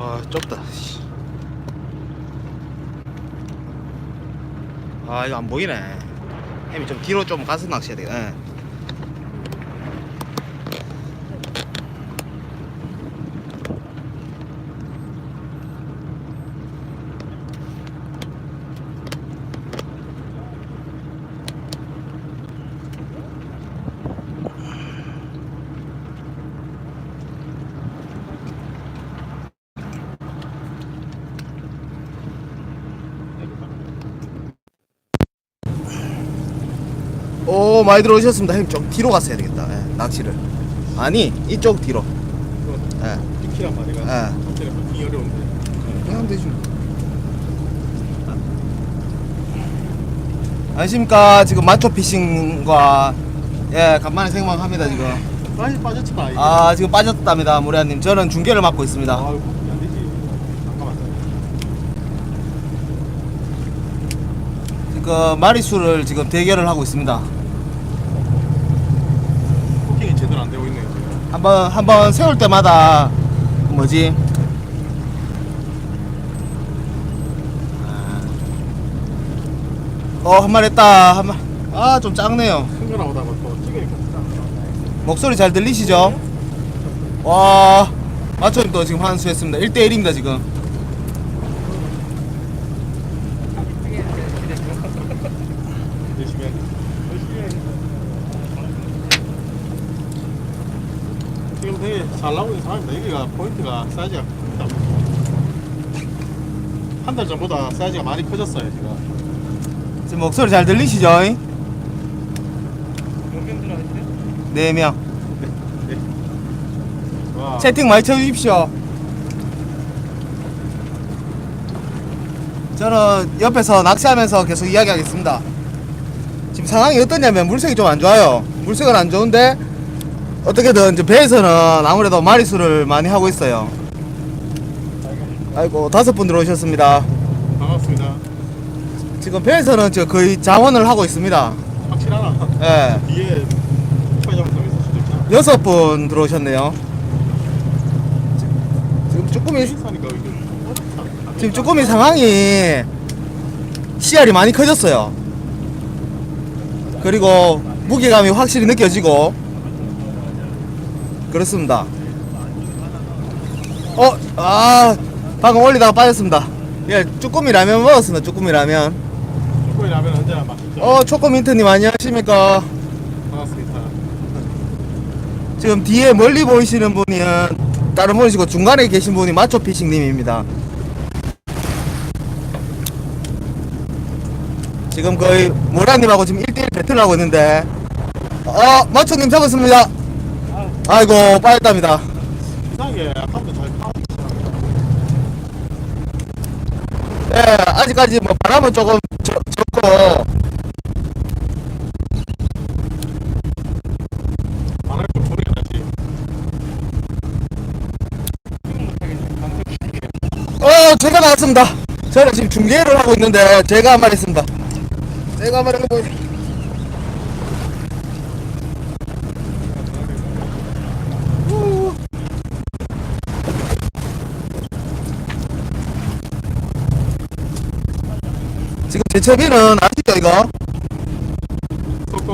아 좁다. 씨. 아 이거 안 보이네. 햄이 좀 뒤로 좀 가서 낚시해야 되겠다 예. 오 많이 들어오셨습니다. 햄좀 뒤로 갔어야 되겠다. 예, 낚시를. 아니 이쪽 뒤로. 예. 피키란 말이가 예. 어려운데. 그냥 하면 되지 안녕하십니까. 지금 마초 피싱과 예 간만에 생방합니다 지금. 많이 빠졌지만 이게. 아 지금 빠졌답니다 모래아님. 저는 중계를 맡고 있습니다. 아이고 안 되지. 잠깐만. 지금 마리수를 지금 대결을 하고 있습니다 쿠킹이 제대로 안 되고 있네요 지금. 한번 한번 세울 때마다 뭐지? 어 한 말 했다. 한 말 아 좀 작네요. 큰 거 나 오다가 또 찍으니까 진짜 목소리 잘 들리시죠? 와 마초님 또 지금 환수했습니다. 1대1입니다 지금. 열심히 해야 돼 열심히 해야 지금 되게 잘 나오고 있는 상황입니다 여기가 포인트가 사이즈가 큽니다. 한 달 전보다 사이즈가 많이 커졌어요 지금 지금 목소리 잘 들리시죠? 몇명 들어가시죠? 4명 와. 채팅 많이 쳐주십시오. 저는 옆에서 낚시하면서 계속 이야기하겠습니다. 지금 상황이 어떠냐면 물색이 좀 안 좋아요. 물색은 안 좋은데 어떻게든 이제 배에서는 아무래도 마리수를 많이 하고 있어요. 아이고 다섯 분 들어오셨습니다. 반갑습니다. 지금 배에서는 저 거의 자원을 하고 있습니다. 확실하나? 예. 뒤에 초장성 있을 수도 있잖아. 여섯 분 들어오셨네요. 지금 쭈꾸미 비싸니까 이게 어렵다. 지금 쭈꾸미 상황이 씨알이 많이 커졌어요. 그리고 무게감이 확실히 느껴지고 그렇습니다. 어, 아, 방금 올리다가 빠졌습니다. 예, 쭈꾸미 라면 먹었습니다. 쭈꾸미 라면. 쭈꾸미 라면 언제 맛있죠? 어, 초코민트님 안녕하십니까? 반갑습니다. 지금 뒤에 멀리 보이시는 분은 다른 분이시고 중간에 계신 분이 마초피싱님입니다. 지금 거의 모라님하고 지금 1대1 배틀을 하고 있는데 어 마초님 잡았습니다. 아이고 빠졌답니다. 이상하게 아까부터 잘 있더라고요. 예 아직까지 뭐 바람은 조금 적, 적고 바람이 좀 소리가 나지. 어 제가 나왔습니다. 저는 지금 중계를 하고 있는데 제가 한말 했습니다. 제가 한말 해보 지금 제첩이는 아시죠 이거?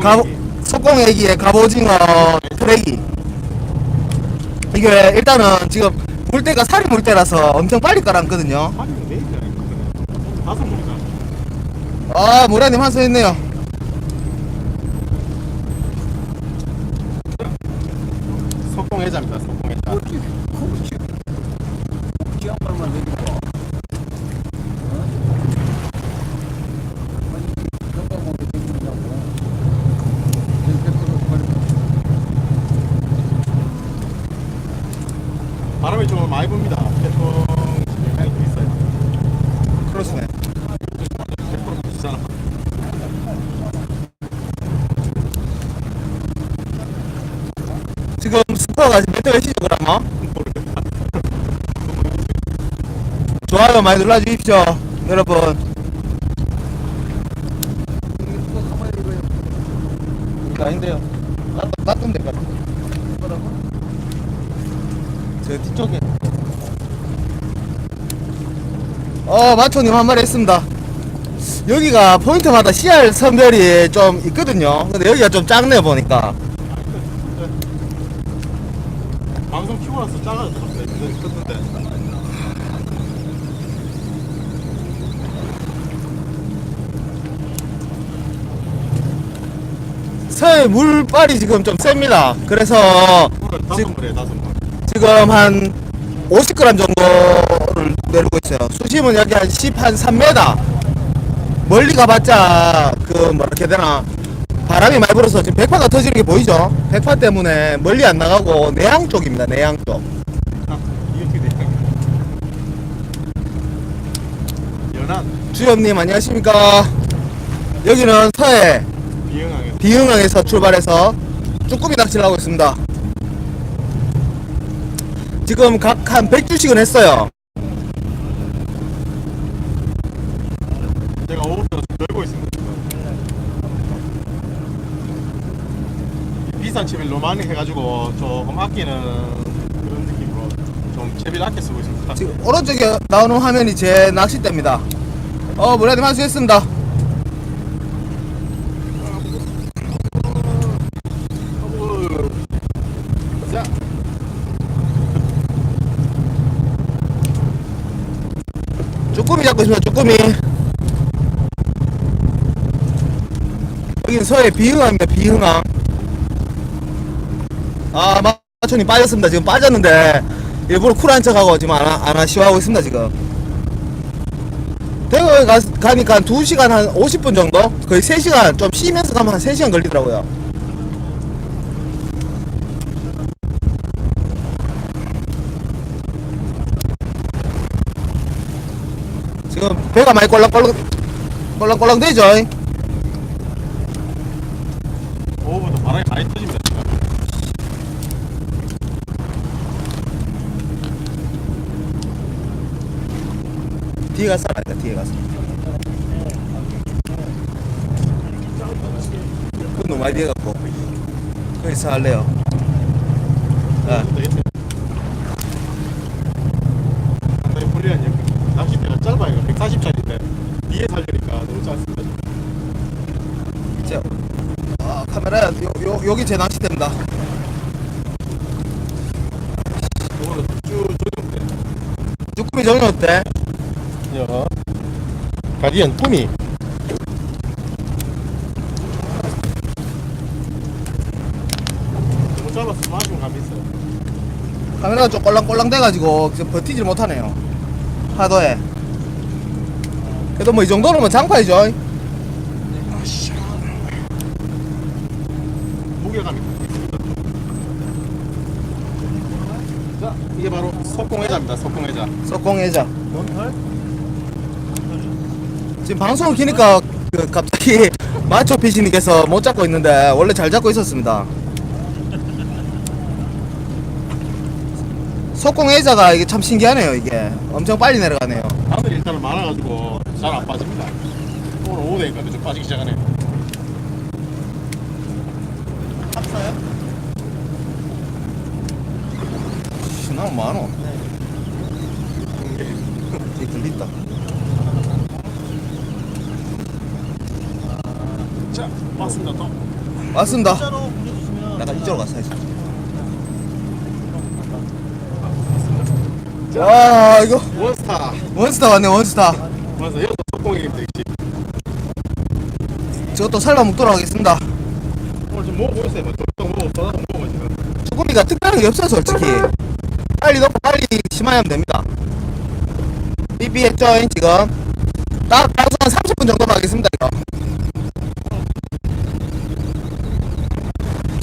가, 속공애기의 갑오징어 트레기 이게 일단은 지금 물때가 살이 물때라서 엄청 빨리 깔았거든요. 아 모라님 환수했네요 석공해자입니다, 석공해자. 바람이 좀 많이 붑니다. 태풍 영향이 좀 있어요. 그렇습니다 100% 붙이잖아. 지금 스코어가 몇 대가 시죠 그러면? 좋아요 많이 눌러주십시오 여러분. 이거 아닌데요. 놔- 놔두면 될것 같아요 저 뒤쪽에. 어 마초님 한 마리 했습니다. 여기가 포인트마다 CR 선별이 좀 있거든요. 근데 여기가 좀 작네요 보니까 방송 키고 나서 작아졌어 컸는데 서해 물빨이 지금 좀 셉니다 그래서 물은 다섯 지금- 물에 다섯 물 지금 한 50g 정도를 내리고 있어요. 수심은 여기 한 10, 한 3m. 멀리 가봤자, 그, 뭐라 해야 되나. 바람이 많이 불어서 지금 백파가 터지는 게 보이죠? 백파 때문에 멀리 안 나가고 내양 쪽입니다, 내양 쪽. 아, 이게? 연안 주엽님, 안녕하십니까. 여기는 서해 비행항에 비흥항에서 출발해서 쭈꾸미 낚시를 하고 있습니다. 지금 각 한 100주씩은 했어요. 제가 오후부터 좀 놀고 있습니다 이 비싼 채비를 너무 많이 해가지고 조금 아끼는 그런 느낌으로 좀 채비를 아껴 쓰고 있습니다 지금 오른쪽에 나오는 화면이 제 낚싯대입니다. 어, 무라님 한수했습니다. 자 쭈꾸미 잡고 있습니다. 쭈꾸미. 여기는 서해 비흥항입니다. 비흥항. 아, 마초님 빠졌습니다. 지금 빠졌는데 일부러 쿨한 척하고 지금 안, 하- 안 하시하고 있습니다. 지금. 대구에 가, 가니까 2시간 한 50분 정도? 거의 3시간 좀 쉬면서 가면 한 3시간 걸리더라고요. 지금 배가 많이 꼴랑꼴랑 꼴랑꼴랑 되죠? 오후부터 바람이 많이 터집니다 지금. 뒤에 가서 알아야 뒤에 가서 그건 너무 많이 뒤에 갖고 거기서 할래요 아, 되겠어요. 상당히 불리한 역 낚싯대가 짧아요. 140짜리인데 뒤에 살려니까 너무 짧습니다. 자, 아 카메라 요, 요, 여기 제 낚싯대입니다 이거는 쭉. 쭈꾸미 정리 어때? 야, 가디언 있어요. 카메라가 좀 꼴랑꼴랑 돼가지고 지금 버티질 못하네요 하도에 그래도 뭐 이 정도는 뭐 장파이죠 무게감이 있습니다. 자, 이게 바로 석공회자입니다. 석공회자. 석공해자 지금 방송을 키니까 그 갑자기 마초 피시님께서 못 잡고 있는데 원래 잘 잡고 있었습니다. 속공해자가 이게 참 신기하네요 이게 엄청 빨리 내려가네요. 바늘이 일단은 많아가지고 잘 안 빠집니다. 오늘 오후 되니까 좀 빠지기 시작하네요. 탑사요? 신나면 많어. 이게 들린다. 자, 맞습니다. 또. 맞습니다. 진짜로 보내주시면 약간 이쪽으로 갔어야지. 와 이거 원스타. 원스타 왔네 원스타. 맞아, 여기서 석공회입니다. 역시. 저것도 살라 먹도록 하겠습니다. 오늘 좀 먹어보세요. 뭐, 좀 먹어, 쏟아서 먹어 지금. 쭈꾸미가 특별한 게 없어요 솔직히 빨리 넣고 빨리 심하면 됩니다 삐삐 했죠 지금 딱 방송 한 30분 정도만 하겠습니다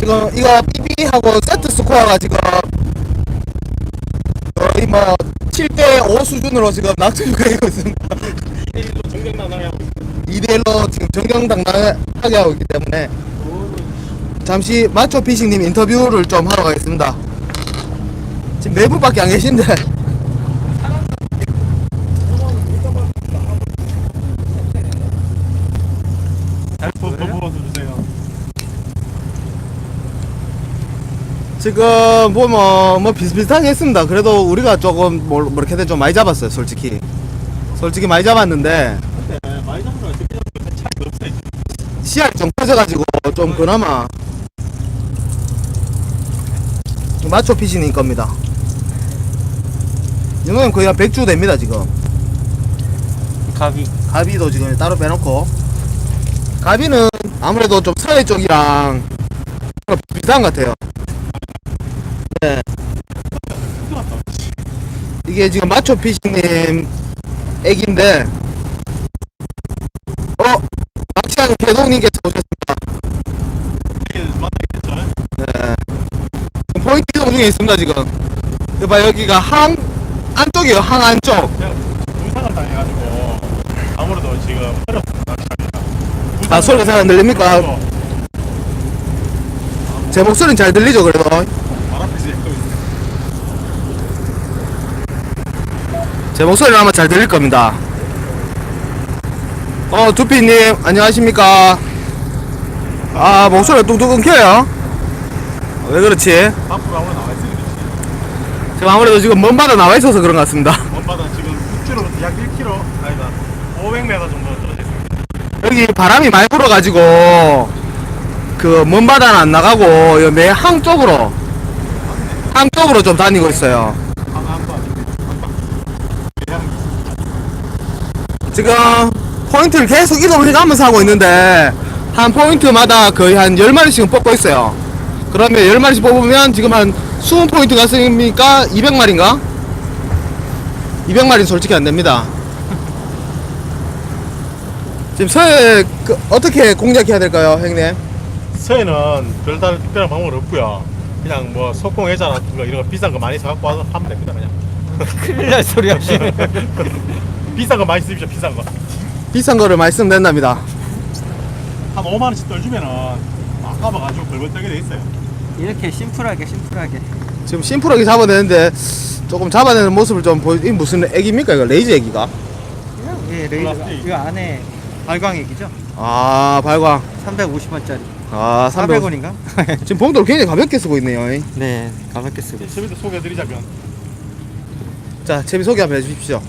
지금 이거 삐삐하고 세트 스코어가 지금 거의 뭐 7대5 수준으로 지금 낙찰가 되고 있습니다 1도 정정당당하게 하고 있습니다. 2대1로 지금 정정당당하게 하고 있기 때문에 잠시 마초 피싱님 인터뷰를 좀 하러 가겠습니다. 지금 네 분밖에 안 계신데. 더, 더 부어주세요. 지금 보면 뭐 비슷비슷하게 했습니다. 그래도 우리가 조금 뭐, 뭐 이렇게 좀 많이 잡았어요, 솔직히. 솔직히 많이 잡았는데 근데 많이 잡은 없어요. 씨알이 좀 커져가지고 좀 그나마 마초 피신인 겁니다. 이거는 거의 한 100주 됩니다 지금. 가비 가비도 지금 따로 빼놓고 가비는 아무래도 좀 서해 쪽이랑 비슷한 것 같아요. 네. 이게 지금 마초 피싱님 애기인데 어 낚시하는 개동님께서 오셨습니다. 네. 포인트 이동 중에 있습니다 지금. 이봐 여기가 항 안쪽이에요 항 안쪽. 부상을 당해가지고 아무래도 지금 어렵습니다. 아 소리가 잘 안 들립니까? 어, 제 목소리는 잘 들리죠 그래도. 말 앞에서 약간 제 목소리는 아마 잘 들릴 겁니다. 어, 두피님, 안녕하십니까? 아, 목소리가 뚝뚝 끊겨요? 왜 그렇지? 밖으로 아무래도 나와 있으니 그렇지. 지금 아무래도 지금 먼 바다 나와 있어서 그런 것 같습니다. 먼바다 지금 6km, 약 1km, 아니다, 500m 정도 떨어져 있습니다. 여기 바람이 많이 불어가지고, 그, 먼 바다는 안 나가고, 매항 쪽으로, 항 쪽으로 좀 다니고 있어요. 한, 한 번, 한 번. 그냥 지금 포인트를 계속 이동을 해가면서 하고 있는데 한 포인트마다 거의 한 10마리씩은 뽑고 있어요 그러면 10마리씩 뽑으면 지금 한 20포인트 갔으니까 200마리인가? 200마리는 솔직히 안됩니다 지금 서해 그 어떻게 공략해야 될까요 형님? 서해는 별다른 특별한 방법은 없고요. 그냥 뭐거 이런 거 비싼 거 많이 사갖고 와서 하면 됩니다 그냥. 큰일 날 소리 하시네 비싼 거 많이 쓰십시오 비싼 거. 비싼 거를 말씀드린답니다 한 5만 원씩 떨주면은 아까봐가지고 벌벌 떨게 돼 있어요. 이렇게 심플하게 심플하게 지금 심플하게 잡아내는데 조금 잡아내는 모습을 좀 보이 이 무슨 애기입니까 이거 레이즈 애기가? 그냥 예 레이저가 플라스틱. 이거 안에 발광액이죠 아 발광 350원짜리 아 300원 400원인가? 지금 봉도를 굉장히 가볍게 쓰고 있네요. 네 가볍게 쓰고 있어요 재밌게 소개해드리자면 자, 채비 소개 한번 해주십시오.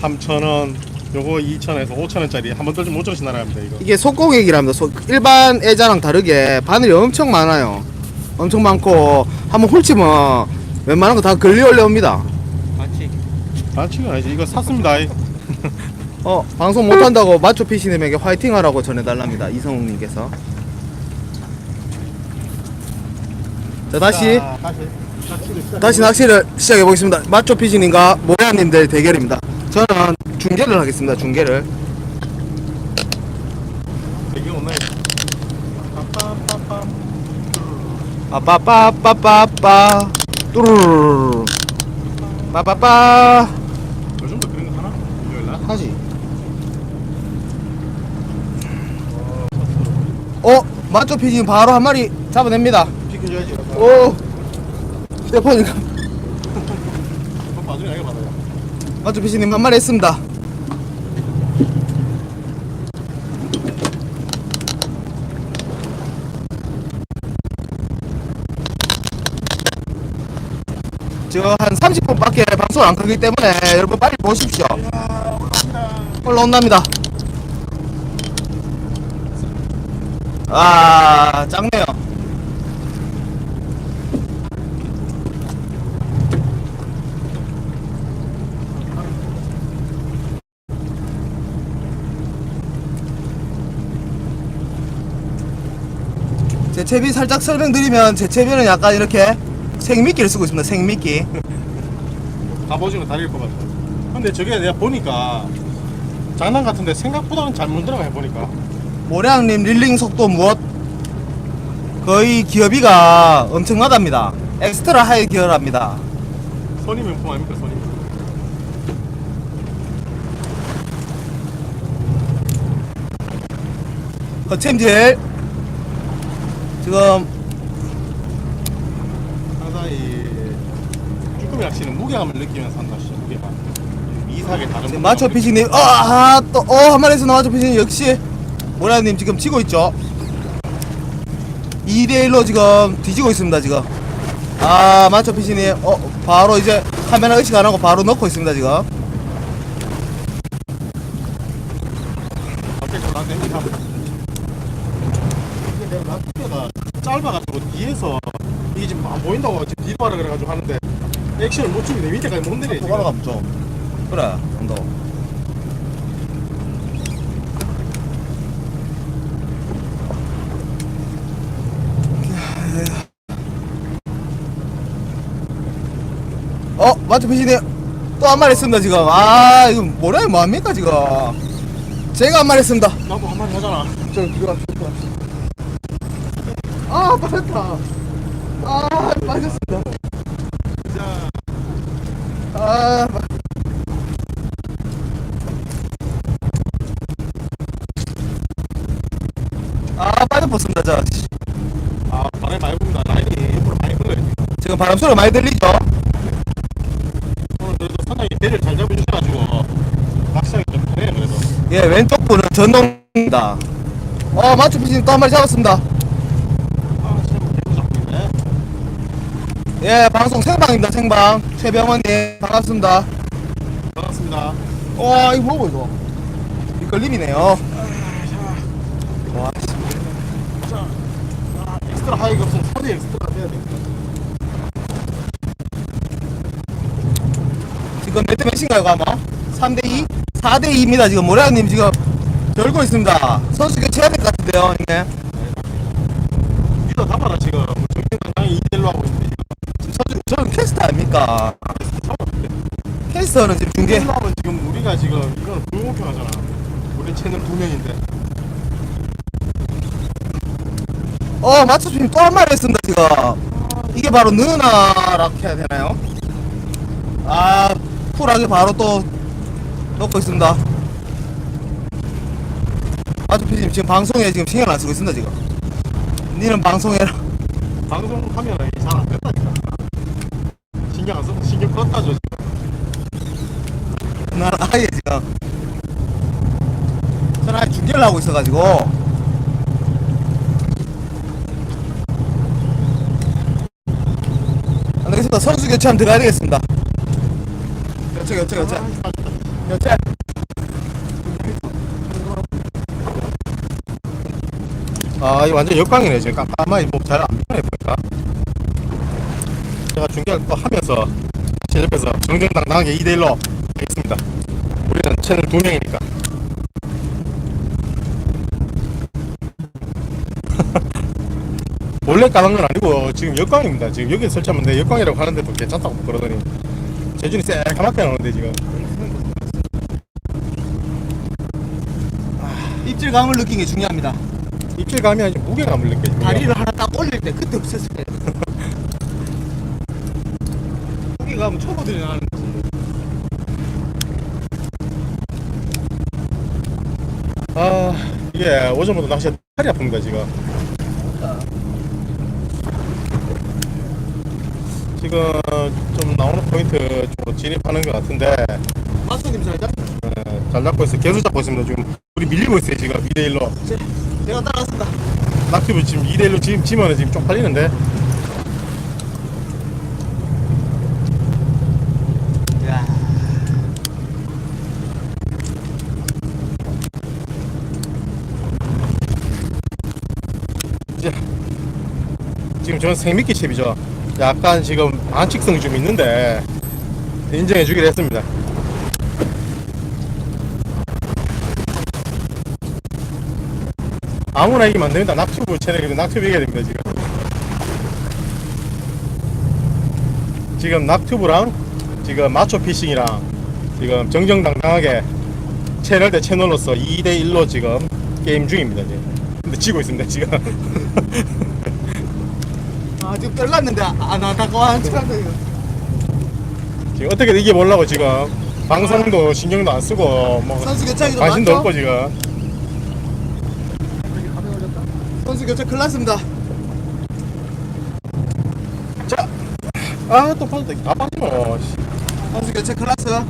3,000원, 요거 2,000원에서 5,000원짜리 한번 떨면 5,000원씩 날아갑니다 이거. 이게 속공액이랍니다. 소- 일반 애자랑 다르게 바늘이 엄청 많아요. 엄청 많고 한번 훑치면 웬만한 거 다 걸리 올려옵니다. 맞지? 아 지금 아니지 이거 샀습니다. 어, 방송 못한다고 마초 피시님에게 화이팅 하라고 전해달랍니다. 이성욱님께서. 자, 다시, 자, 다시 낚시를 시작. 다시 낚시를 시작해 보겠습니다. 마초 피시님과 모야님들 대결입니다. 저는 중계를 하겠습니다. 중계를. 빠빠빠빠빠빠 뚜루루루 빠빠빠 요즘도 그런 거 하나? 일요일 날? 하지 어? 마초 피지 바로 한 마리 잡아냅니다 비켜줘야지. 오 휴대폰이가 그럼 나중에 알게 받아요. 마초 피지님 한 마리 했습니다. 지금 한 30분밖에 방송을 안 끄기 때문에 여러분 빨리 보십시오. 올라온답니다. 아 작네요 제 채비 살짝 설명드리면 제 채비는 약간 이렇게 생미끼를 쓰고 있습니다 생미끼 갑오징어 다릴 것 같아. 근데 저게 내가 보니까 장난 같은데 생각보다는 잘 물들어가 해보니까. 모량님 릴링 속도 무엇? 거의 기어비가 엄청나답니다. 엑스트라 하이 기어랍니다. 손이 명품 아닙니까 손이? 허챔질 지금 항상 이 쭈꾸미 낚시는 무게감을 느끼면서 한다 씨 무게감. 미세하게 다른. 마초 피시님 어또어한 마리에서 마초 피시님 역시 모량님 지금 치고 있죠. 2대 1로 지금 뒤지고 있습니다 지금. 아 마초 피시님 어 바로 이제 카메라 의식 안 하고 바로 넣고 있습니다 지금. 이게 내가 락트가 짧아가지고 뒤에서 이게 지금 안 하라 그래가지고 하는데 액션을 못 주면 내 밑에까지 못 내려 또 지금. 좀. 그래 언더 어 마트 피시네 또한 마리 했습니다 지금. 아 이거 뭐라 뭐합니까 지금? 제가 한 마리 했습니다. 나도 한 마리 하잖아. 저 이거 아 빠졌다. 아 빠졌습니다. 자 아 빠- 아 빠져버렸습니다 저 아, 바람이 많이 붑니다. 라인이 옆으로 많이 불어요. 지금. 지금 바람 소리 많이 들리죠 오늘 그래도 상당히 배를 잘 잡아주셔가지고 낚시하기 좀 편해요, 그래도. 예 왼쪽 분은 전동입니다 어 마추피신 또한 마리 잡았습니다 아, 진짜 뭐 계속 잡고 있네. 예 방송 생방입니다 생방. 최병원님 반갑습니다. 반갑습니다. 와 이거 뭐고 이거? 이걸림이네요. 와 자, 아, 엑스트라 하이가 없으면 4대 엑스트라 해야 됩니다. 지금 몇대 몇인가요 아마? 3대2 4대2입니다 지금. 모래아님 지금 열고 있습니다. 선수 교체해야 될 것 같은데요 형님. 믿어 담아라, 지금. 정신 당당히 2대1로 하고 있는데, 캐스터 아닙니까. 캐스터는 지금 중계 2대1로 하면 지금 우리가 지금 이거는 불공평 하잖아. 우리 채널 두 명인데. 어 마추피님 또한 마리 했습니다 지금 이게 바로 느나라고 해야 되나요 아 쿨하게 바로 또 넣고 있습니다 마추피님 지금 방송에 지금 신경 안 쓰고 있습니다 지금 니는 방송해라 방송하면 잘안 된다니까. 신경 안 써도 신경 껐다 줘, 지금. 난 아예 지금 저는 아예 중계를 하고 있어가지고 안 되겠습니다 선수 교체하면 들어가야 되겠습니다 교체 교체 교체 교체 아, 이 완전 역광이네. 지금 깜깜하게 뭐잘안 보이네 보니까. 제가 중계를 또 하면서 제 옆에서 정정당당하게 2대1로 하겠습니다. 우리는 채널 두 명이니까. 원래 까는 건 아니고 지금 역광입니다. 지금 여기 설치하면 내 역광이라고 하는데도 괜찮다고 그러더니 제준이 새까맣게 나오는데 지금 입질감을 느끼는 게 중요합니다 입질감이 아니라 무게감을 느껴집니다. 다리를 하나 딱 올릴 때 그때 없었을 때 무게감은 초보들이 나는 거지. 아 이게 오전부터 낚시가 팔이 아픕니다 지금. 지금 좀 나오는 포인트 쪽으로 진입하는 것 같은데. 마스터님 잘 잡. 어, 잘 잡고 있어요. 계속 잡고 있습니다 지금. 우리 밀리고 있어요 지금 2대1로. 제가 따라갔습니다. 낙티브 지금 2대1로 지금 지면은 지금 좀 팔리는데 야. 이제 지금 저는 생미끼 칩이죠. 약간 지금 반칙성이 좀 있는데 인정해 주기로 했습니다. 아무나 이기면 안 됩니다. 낙튜브 채널이면 낙튜브 이겨야 됩니다 지금. 지금 낙튜브랑 지금 마초 피싱이랑 지금 정정당당하게 채널 대 채널로서 2대1로 지금 게임 중입니다 지금. 근데 지고 있습니다 지금 아 지금 떨렸는데 안 시간 더 지금 어떻게든 이겨보려고 지금? 방송도 신경도 안 쓰고 뭐 선수 교체하기 좀 관심도 많죠? 없고 지금. 선수 교체 큰일 났습니다. 자, 아또 빠졌다. 다. 씨. 선수 교체 큰일 났어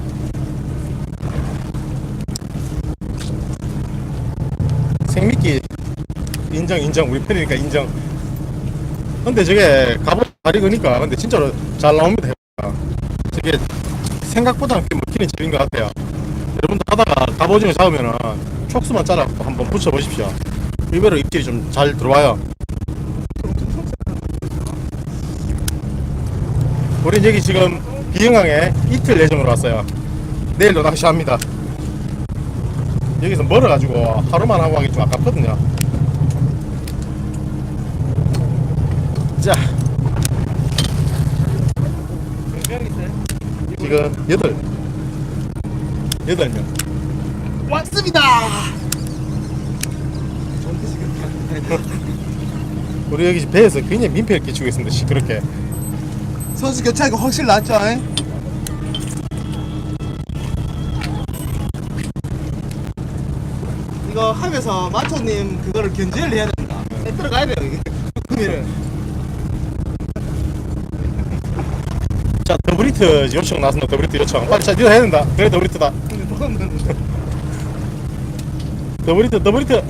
생미끼 인정 인정. 우리 편이니까 인정 근데 저게 갑옷 다리 거니까 근데 진짜로 잘 나옵니다 저게 생각보다는 꽤 먹히는 집인 것 같아요 여러분도 하다가 갑오징어 잡으면은 촉수만 잘라 한번 붙여 보십시오. 의외로 입질이 좀 잘 들어와요. 우린 여기 지금 비영항에 이틀 예정으로 왔어요. 내일도 낚시합니다. 여기서 멀어가지고 하루만 하고 하기 좀 아깝거든요. 자, 지금 여덟 여덟 명. 왔습니다. 우리 여기 배에서 굉장히 민폐를 끼치고 있습니다. 시끄럽게. 선수 교체하기 확실히 낫죠. 잉? 이거 하면서 마초님 그거를 견제를 해야 된다. 에 들어가야 돼요 이게. 구미를. 더브리트 요청 나왔습니다. 더브리트 요청. 빨리 자, 니가 해야 된다. 그래, 그거는 더브리트, 더브리트.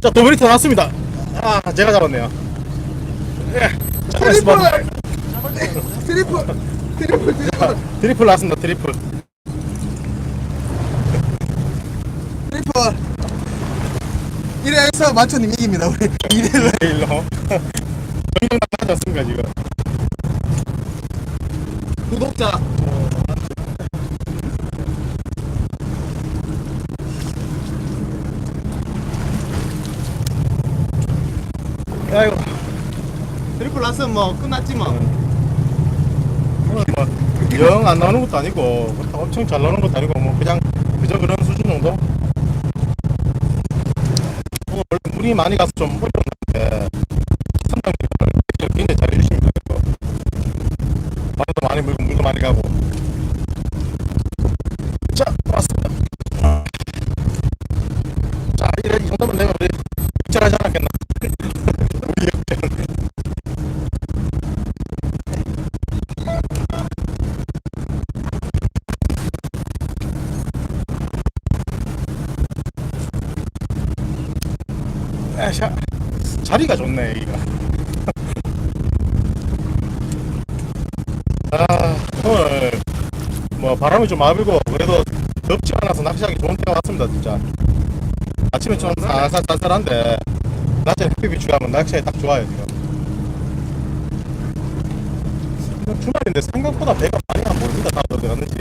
자, 더브리트 나왔습니다. 아, 제가 잡았네요. 예. 자, 트리플. 나이스 트리플. 트리플 트리플 트리플 나왔습니다. 트리플. 트리플. 이래서 마초님 이깁니다 우리 이래를. 일로. 정정 나지 않습니까, 지금? 구독자 아이고. 트리플 났으면 뭐 끝났지 뭐. 뭐, 영안 나오는 것도 아니고, 엄청 잘 나오는 것도 아니고, 뭐, 그냥, 그저 그런 수준 정도? 원래 물이 많이 가서 좀 어려웠 바람이 좀 아비고 그래도 덥지 않아서 낚시하기 좋은 때가 왔습니다 진짜. 아침에 좀 쌀쌀한데 낮에 햇빛이 비추면 낚시하기 딱 좋아요 지금. 지금 주말인데 생각보다 배가 많이 안 모릅니다 다들 어디 갔는지.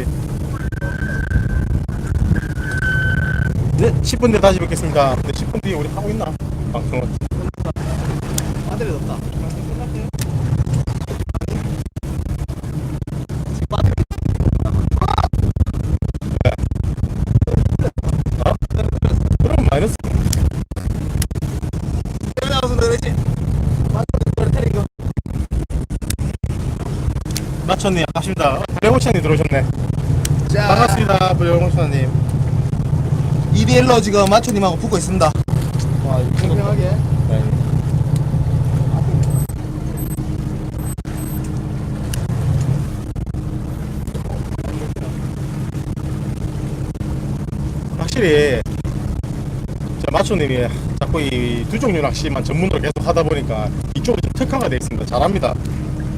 네 10분 뒤에 다시 뵙겠습니다. 근데 10분 뒤에 우리 하고 있나? 방송을 아들이 덥다. 마천님 반갑습니다 블랙오션님 들어오셨네 자, 반갑습니다 블랙오션님 2대1로 지금 마초님하고 붙고 있습니다. 와 공평하게. 네. 확실히 저 마초님이 자꾸 이 두 종류 낚시만 전문으로 계속 하다 보니까 이쪽이 좀 특화가 되어 있습니다. 잘합니다.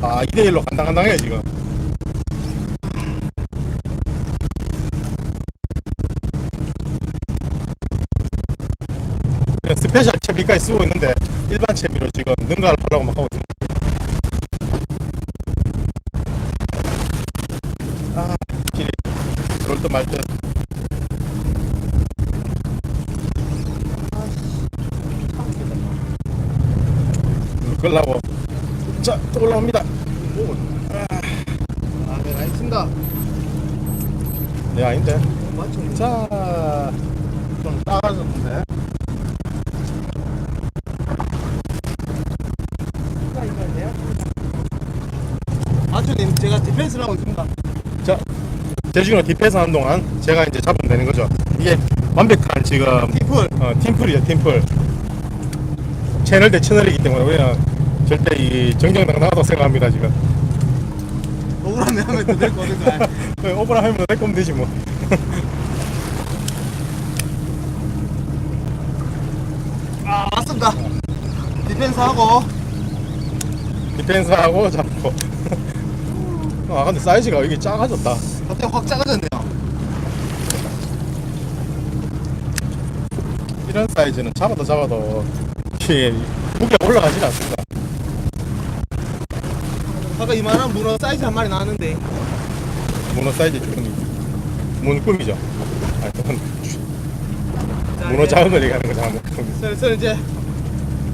아 2대1로 간당간당해요 지금. 채비까지 쓰고 있는데 일반 채비로 지금 능가를 하려고 막 하고 있습니다. 아, 길이 들어올 듯말 듯. 끌라고. 자, 또 올라옵니다. 아, 네, 알겠습니다. 네, 아닌데. 자, 좀 작아졌는데. 마초님, 제가 디펜스를 하고 있습니다. 자, 제주가 디펜스 하는 동안 제가 이제 잡으면 되는 거죠. 이게 완벽한 지금 디플. 어, 팀플이죠, 팀플. 채널 대 채널이기 때문에 우리는 절대 이 정정당당하다고 생각합니다, 지금. 억울하면 하면 더될 거든요. 오버라 하면 될 거면 되지 뭐. 아, 맞습니다. 디펜스 하고. 디펜스하고 잡고. 아, 근데 사이즈가 이게 작아졌다. 갑자기 확 작아졌네요. 이런 사이즈는 잡아도 잡아도 이게 무게가 올라가질 않습니다. 아까 이만한 문어 사이즈 한 마리 나왔는데 문어 사이즈 조금 문 꿈이죠. 아, 그건 자, 문어 작은 걸 얘기하는 거잖아. 문꿈. 슬슬 이제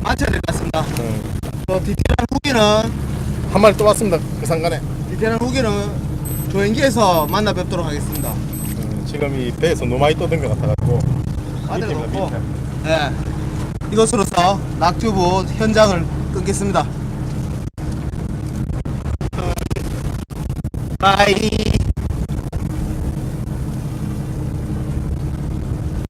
마쳐야 될 것 같습니다 응. 또 디테일한 후기는 한 마리 또 왔습니다. 그 상간에. 디테일한 후기는 조행기에서 만나 뵙도록 하겠습니다 음, 지금 이 배에서 너무 많이 떠든 것 같아가지고 밑입니다, 없고. 밑에. 네. 이것으로서 낙튜브 현장을 끊겠습니다 바이